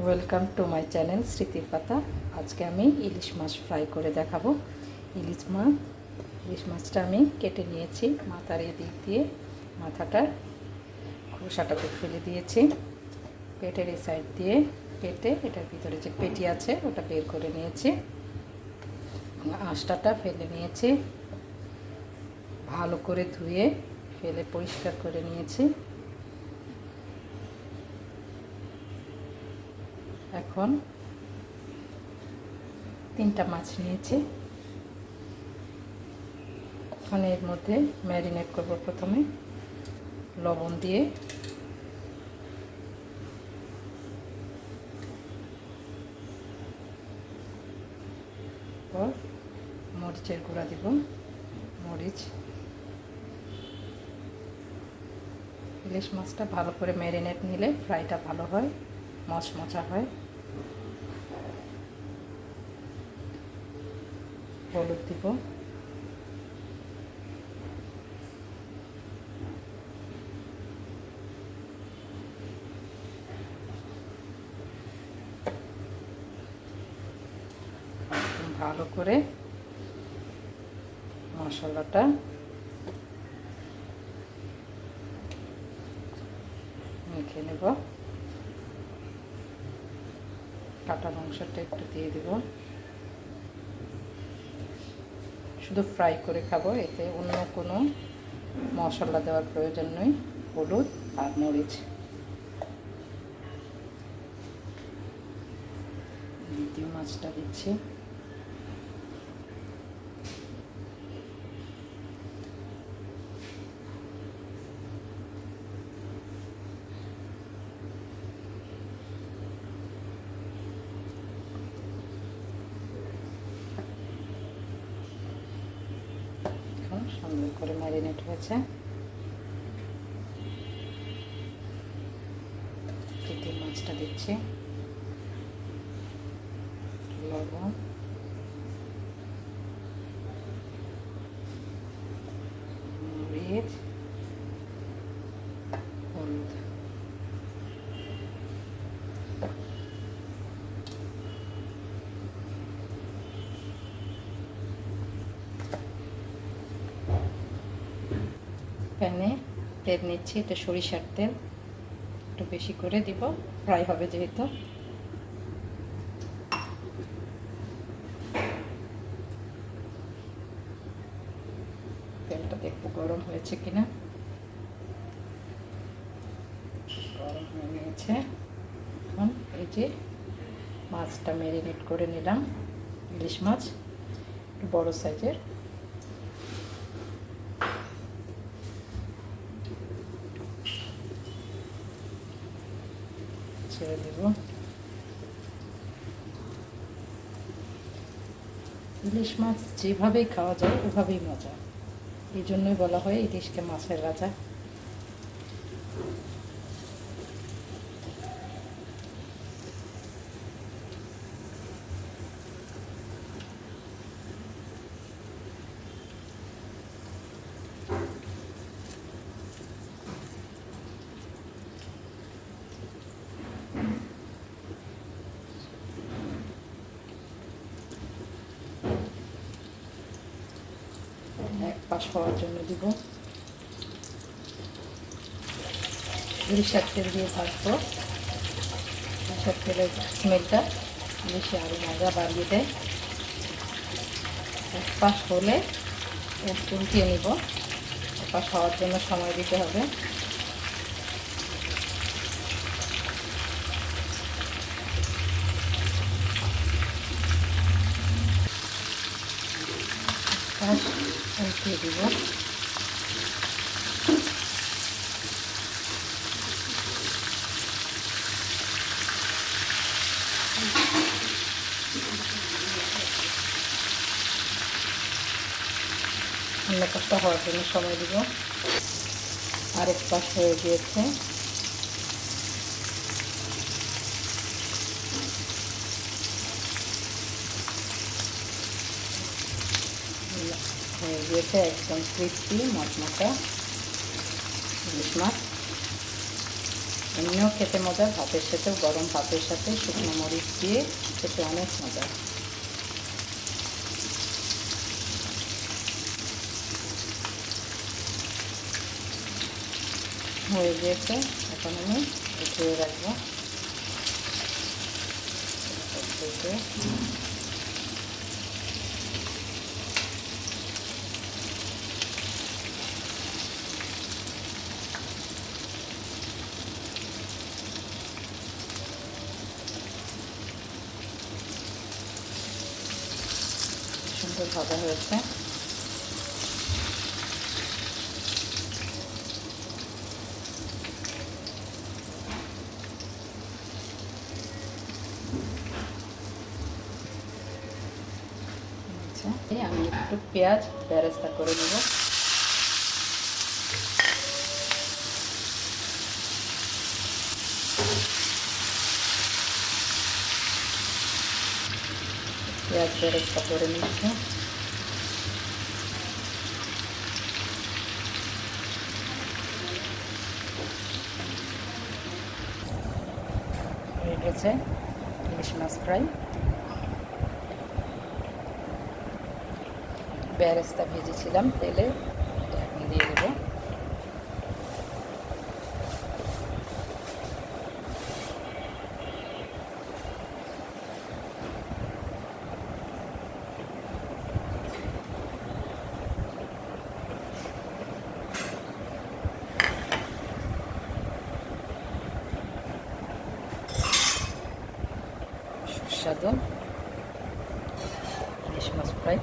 Welcome to my channel স্মৃতির পাতা আজকে আমি ইলিশ মাছ ফ্রাই করে দেখাবো। ইলিশ মাছ ইলিশ মাছটা আমি কেটে নিয়েছি মাথার এদিক দিয়ে। মাথাটার খোসাটাকে ফেলে দিয়েছি। পেটের এই সাইড দিয়ে কেটে এটার ভিতরে যে পেটি আছে, ওটা বের করে নিয়েছি। আঁশটাটা ফেলে নিয়েছি। ভালো করে ধুয়ে, ফেলে পরিষ্কার করে নিয়েছি। এখন তিনটা মাছ নিয়েছি। এখন এর মধ্যে ম্যারিনেট করব প্রথমে। লবণ দিয়ে। পর মরিচের গুঁড়া দিব। মরিচ। ইলিশ মাছটা ভালো করে ম্যারিনেট নিলে ফ্রাইটা ভালো হয় মচমচা হয়। হলুদ দিব। ভালো করে মশলাটা মেখে নেব। কাটা মাংসটা একটু দিয়ে দেব। শুধু ফ্রাই করে খাব, এতে অন্য কোনো মশলা দেওয়ার প্রয়োজন নেই, হলুদ আর মরিচ। দ্বিতীয় মাছটা দিচ্ছি। সুন্দর করে ম্যারিনেট হয়েছে। তৃতীয় মাছটা দিচ্ছি। লবণ। মরিচ। হলুদ। প্যানে তেল নিচ্ছি, এটা সরিষার তেল। একটু বেশি করে দিব, ফ্রাই হবে যেহেতু। তেলটা দেখব গরম হয়েছে কিনা। গরম হয়ে নিয়েছে এখন এই যে মাছটা ম্যারিনেট করে নিলাম, ইলিশ মাছ বড় সাইজের ছেড়ে দেব ইলিশ মাছ যেভাবেই খাওয়া যায় ওভাবেই মজা। এই জন্যই বলা হয় ইলিশকে মাছের রাজা। পাশ হওয়ার জন্য দিব। সরিষার তেল দিয়ে ভাজবো। সরিষার তেলের স্মেলটা বেশি আরও মজা বাড়িয়ে দেয়। এক পাশ হলে উল্টিয়ে নিব। এক পাশ হওয়ার জন্য সময় দিতে হবে। পাশ উল্টিয়ে দিব। অন্য পাশটা হওয়ার জন্য সময় দিব। আরেক পাশ হয়ে গিয়েছে। হয়ে গিয়েছে একদম ক্রিস্পি মচমচা ইলিশ মাছ। এমনিও খেতে মজা, ভাতের সাথেও, গরম ভাতের সাথে শুকনো মরিচ দিয়ে খেতে অনেক মজা। হয়ে গিয়েছে, এখন আমি উঠিয়ে রাখব। সুন্দর ভাজা হয়েছে। আচ্ছা আমি একটু পেঁয়াজ বেরেস্তা করে নেব। পেঁয়াজ বেরেস্তা করে নিচ্ছি। হয়ে গেছে ইলিশ মাছ ফ্রাই। বেরেস্তা ভেজেছিলাম তেলে এটা এখন দিয়ে দেবো সুস্বাদু ইলিশ মাছ ফ্রাই।